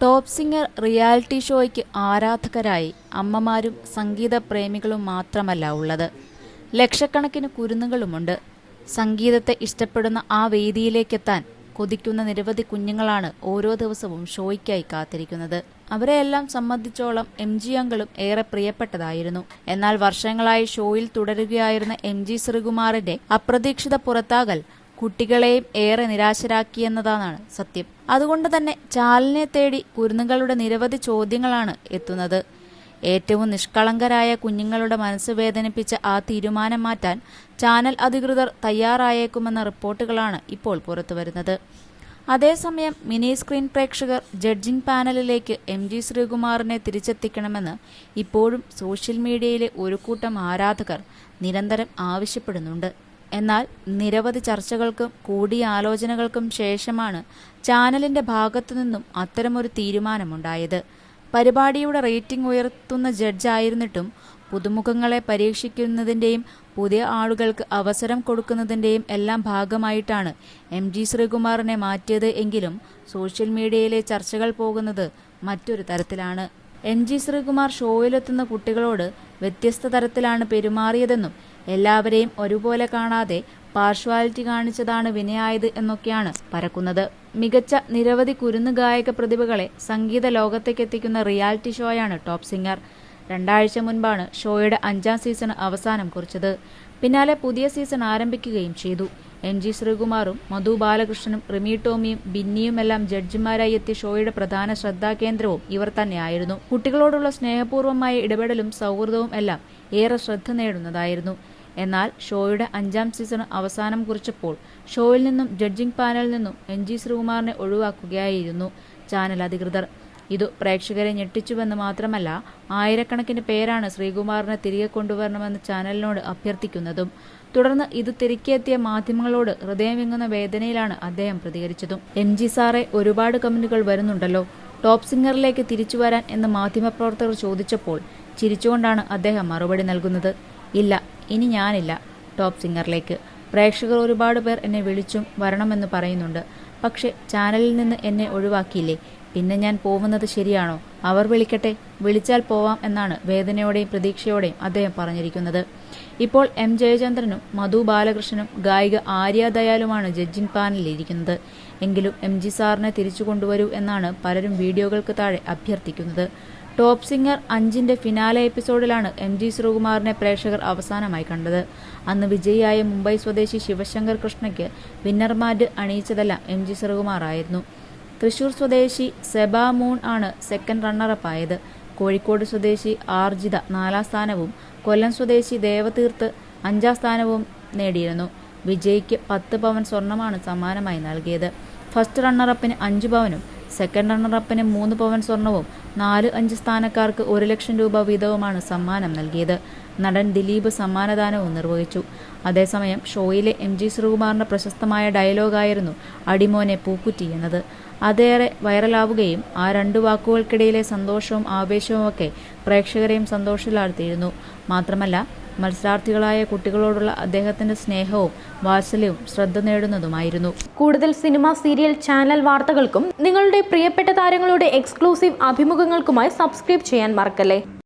Top singer reality ഷോയ്ക്ക് ആരാധകരായി അമ്മമാരും സംഗീത പ്രേമികളും മാത്രമല്ല ഉള്ളത്. ലക്ഷക്കണക്കിന് കുരുന്നുകളുമുണ്ട്. സംഗീതത്തെ ഇഷ്ടപ്പെടുന്ന ആ വേദിയിലേക്കെത്താൻ കൊതിക്കുന്ന നിരവധി കുഞ്ഞുങ്ങളാണ് ഓരോ ദിവസവും ഷോയ്ക്കായി കാത്തിരിക്കുന്നത്. അവരെയെല്ലാം സംബന്ധിച്ചോളം എം ജി അങ്കിളും ഏറെ പ്രിയപ്പെട്ടതായിരുന്നു. എന്നാൽ വർഷങ്ങളായി ഷോയിൽ തുടരുകയായിരുന്ന എം ജി ശ്രീകുമാറിന്റെ അപ്രതീക്ഷിത പുറത്താകൽ കുട്ടികളെയും ഏറെ നിരാശരാക്കിയെന്നതാണ് സത്യം. അതുകൊണ്ട് തന്നെ ചാലിനെ തേടി കുരുന്നുകളുടെ നിരവധി ചോദ്യങ്ങളാണ് എത്തുന്നത്. ഏറ്റവും നിഷ്കളങ്കരായ കുഞ്ഞുങ്ങളുടെ മനസ്സ് വേദനിപ്പിച്ച ആ തീരുമാനം മാറ്റാൻ ചാനൽ അധികൃതർ തയ്യാറായേക്കുമെന്ന റിപ്പോർട്ടുകളാണ് ഇപ്പോൾ പുറത്തുവരുന്നത് അതേസമയം മിനി സ്ക്രീൻ പ്രേക്ഷകർ ജഡ്ജിംഗ് പാനലിലേക്ക് എം ജി ശ്രീകുമാറിനെ തിരിച്ചെത്തിക്കണമെന്ന് ഇപ്പോഴും സോഷ്യൽ മീഡിയയിലെ ഒരു കൂട്ടം ആരാധകർ നിരന്തരം ആവശ്യപ്പെടുന്നുണ്ട്. എന്നാൽ നിരവധി ചർച്ചകൾക്കും കൂടിയാലോചനകൾക്കും ശേഷമാണ് ചാനലിന്റെ ഭാഗത്തുനിന്നും അത്തരമൊരു തീരുമാനമുണ്ടായത്. പരിപാടിയുടെ റേറ്റിംഗ് ഉയർത്തുന്ന ജഡ്ജായിരുന്നിട്ടും പുതുമുഖങ്ങളെ പരീക്ഷിക്കുന്നതിന്റെയും പുതിയ ആളുകൾക്ക് അവസരം കൊടുക്കുന്നതിന്റെയും എല്ലാം ഭാഗമായിട്ടാണ് എം ജി ശ്രീകുമാറിനെ മാറ്റിയത് എങ്കിലും സോഷ്യൽ മീഡിയയിലെ ചർച്ചകൾ പോകുന്നത് മറ്റൊരു തരത്തിലാണ്. എം ജി ശ്രീകുമാർ ഷോയിലെത്തുന്ന കുട്ടികളോട് വ്യത്യസ്ത തരത്തിലാണ് പെരുമാറിയതെന്നും എല്ലാവരെയും ഒരുപോലെ കാണാതെ പാർഷ്വാലിറ്റി കാണിച്ചതാണ് വിനയായത് എന്നൊക്കെയാണ് പരക്കുന്നത്. മികച്ച നിരവധി കുരുന്നു ഗായക പ്രതിഭകളെ സംഗീത ലോകത്തേക്കെത്തിക്കുന്ന റിയാലിറ്റി ഷോയാണ് ടോപ്പ് സിംഗർ. രണ്ടാഴ്ച മുൻപാണ് ഷോയുടെ അഞ്ചാം സീസൺ അവസാനം കുറിച്ചത്. പിന്നാലെ പുതിയ സീസൺ ആരംഭിക്കുകയും ചെയ്തു. എം ജി ശ്രീകുമാറും മധു ബാലകൃഷ്ണനും റിമി ടോമിയും ബിന്നിയുമെല്ലാം ജഡ്ജിമാരായി എത്തിയ ഷോയുടെ പ്രധാന ശ്രദ്ധാകേന്ദ്രവും ഇവർ തന്നെയായിരുന്നു. കുട്ടികളോടുള്ള സ്നേഹപൂർവമായ ഇടപെടലും സൗഹൃദവും എല്ലാം ഏറെ ശ്രദ്ധ നേടുന്നതായിരുന്നു. എന്നാൽ ഷോയുടെ അഞ്ചാം സീസൺ അവസാനം കുറിച്ചപ്പോൾ ഷോയിൽ നിന്നും ജഡ്ജിംഗ് പാനലിൽ നിന്നും എൻ ജി ശ്രീകുമാറിനെ ഒഴിവാക്കുകയായിരുന്നു ചാനൽ അധികൃതർ. ഇതു പ്രേക്ഷകരെ ഞെട്ടിച്ചുവെന്ന് മാത്രമല്ല ആയിരക്കണക്കിന് പേരാണ് ശ്രീകുമാറിനെ തിരികെ കൊണ്ടുവരണമെന്ന് ചാനലിനോട് അഭ്യർത്ഥിക്കുന്നതും തുടർന്ന് ഇത് തിരികെത്തിയ മാധ്യമങ്ങളോട് ഹൃദയം വിങ്ങുന്ന വേദനയിലാണ് അദ്ദേഹം പ്രതികരിച്ചതും. എം ജി സാറെ ഒരുപാട് കമന്റുകൾ വരുന്നുണ്ടല്ലോ. ടോപ്പ് സിംഗറിലേക്ക് തിരിച്ചു വരാൻ എന്ന് മാധ്യമപ്രവർത്തകർ ചോദിച്ചപ്പോൾ ചിരിച്ചുകൊണ്ടാണ് അദ്ദേഹം മറുപടി നൽകുന്നത്. ഇല്ല ഇനി ഞാനില്ല ടോപ്പ് സിംഗറിലേക്ക്. പ്രേക്ഷകർ ഒരുപാട് പേർ എന്നെ വിളിച്ചും വരണമെന്ന് പറയുന്നുണ്ട്. പക്ഷെ ചാനലിൽ നിന്ന് എന്നെ ഒഴിവാക്കിയില്ലേ? പിന്നെ ഞാൻ പോകുന്നത് ശരിയാണോ? അവർ വിളിക്കട്ടെ വിളിച്ചാൽ പോവാം എന്നാണ് വേദനയോടെയും പ്രതീക്ഷയോടെയും അദ്ദേഹം പറഞ്ഞിരിക്കുന്നത്. ഇപ്പോൾ എം ജയചന്ദ്രനും മധു ബാലകൃഷ്ണനും ഗായിക ആര്യ ദയാലുമാണ് ജഡ്ജിൻ പാനലിൽ ഇരിക്കുന്നത്. എങ്കിലും എം ജി സാറിനെ തിരിച്ചു കൊണ്ടുവരൂ എന്നാണ് പലരും വീഡിയോകൾക്ക് താഴെ അഭ്യർത്ഥിക്കുന്നത്. ടോപ്പ് സിംഗർ അഞ്ചിന്റെ ഫിനാലെ എപ്പിസോഡിലാണ് എം ജി ശ്രീകുമാറിനെ പ്രേക്ഷകർ അവസാനമായി കണ്ടത്. അന്ന് വിജയിയായ മുംബൈ സ്വദേശി ശിവശങ്കർ കൃഷ്ണയ്ക്ക് വിന്നർമാറ്റ് അണിയിച്ചതെല്ലാം എം ജി ശ്രീകുമാറായിരുന്നു. തൃശൂർ സ്വദേശി സെബ മൂൺ ആണ് സെക്കൻഡ് റണ്ണറപ്പ് ആയത്. കോഴിക്കോട് സ്വദേശി ആർജിത നാലാം സ്ഥാനവും കൊല്ലം സ്വദേശി ദേവതീർത്ത് അഞ്ചാം സ്ഥാനവും നേടിയിരുന്നു. വിജയ്ക്ക് പത്ത് പവൻ സ്വർണമാണ് സമ്മാനമായി നൽകിയത്. ഫസ്റ്റ് റണ്ണറപ്പിന് അഞ്ച് പവനും സെക്കൻഡ് റണ്ണറപ്പിന് മൂന്ന് പവൻ സ്വർണവും നാല് അഞ്ച് സ്ഥാനക്കാർക്ക് ഒരു ലക്ഷം രൂപ വീതവുമാണ് സമ്മാനം നൽകിയത്. നടൻ ദിലീപ് സമ്മാനദാനവും നിർവഹിച്ചു. അതേസമയം ഷോയിലെ എം ജി ശ്രീകുമാറിന്റെ പ്രശസ്തമായ ഡയലോഗായിരുന്നു അടിമോനെ പൂക്കുറ്റി എന്നത്. അതേറെ വൈറലാവുകയും ആ രണ്ടു വാക്കുകൾക്കിടയിലെ സന്തോഷവും ആവേശവും ഒക്കെ പ്രേക്ഷകരെയും സന്തോഷത്തിലാഴ്ത്തിയിരുന്നു. മാത്രമല്ല മത്സരാർത്ഥികളായ കുട്ടികളോടുള്ള അദ്ദേഹത്തിന്റെ സ്നേഹവും വാത്സല്യവും ശ്രദ്ധ നേടുന്നതുമായിരുന്നു. കൂടുതൽ സിനിമ സീരിയൽ ചാനൽ വാർത്തകൾക്കും നിങ്ങളുടെ പ്രിയപ്പെട്ട താരങ്ങളുടെ എക്സ്ക്ലൂസീവ് അഭിമുഖങ്ങൾക്കുമായി സബ്സ്ക്രൈബ് ചെയ്യാൻ മറക്കല്ലേ?